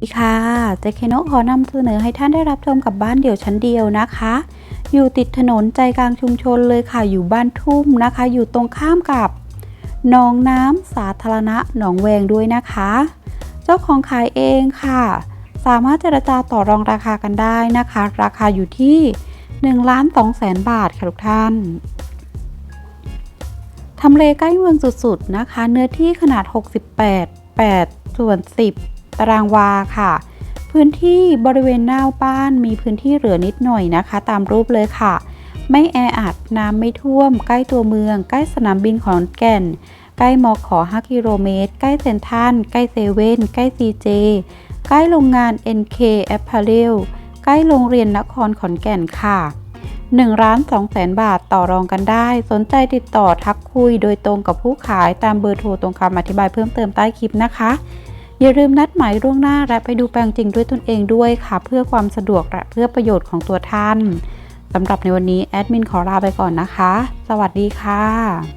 ดีค่ะเจเคโนขอนำเสนอให้ท่านได้รับชมกับบ้านเดี่ยวชั้นเดียวนะคะ อยู่ติดถนนใจกลางชุมชนเลยค่ะ อยู่บ้านทุ่มนะคะ อยู่ตรงข้ามกับหนองน้ำสาธารณะหนองแวงด้วยนะคะ เจ้าของขายเองค่ะ สามารถเจรจาต่อรองราคากันได้นะคะ ราคาอยู่ที่1ล้าน2แสนบาทค่ะทุกท่านทำเลใกล้เมืองสุดๆนะคะ เนื้อที่ขนาด 68 8ส่วน10 ตารางวาค่ะ พื้นที่บริเวณหน้าบ้านมีพื้นที่เหลือนิดหน่อยนะคะ ตามรูปเลยค่ะ ไม่แออัดน้ำไม่ท่วม ใกล้ตัวเมือง ใกล้สนามบินขอนแก่น ใกล้มอขอ5กิโลเมตร ใกล้เซ็นทรัลใกล้เซเว่นใกล้ CJ ใกล้โรงงาน NK Apparel ใกล้โรงเรียนนครขอนแก่นค่ะ1ล้าน2แสนบาทต่อรองกันได้ สนใจติดต่อทักคุยโดยตรงกับผู้ขายตามเบอร์โทรตรงคำอธิบายเพิ่มเติมใต้คลิปนะคะ อย่าลืมนัดหมายล่วงหน้าและไปดูแปลงจริงด้วยตนเองด้วยค่ะ เพื่อความสะดวกและเพื่อประโยชน์ของตัวท่านสำหรับในวันนี้แอดมินขอลาไปก่อนนะคะ สวัสดีค่ะ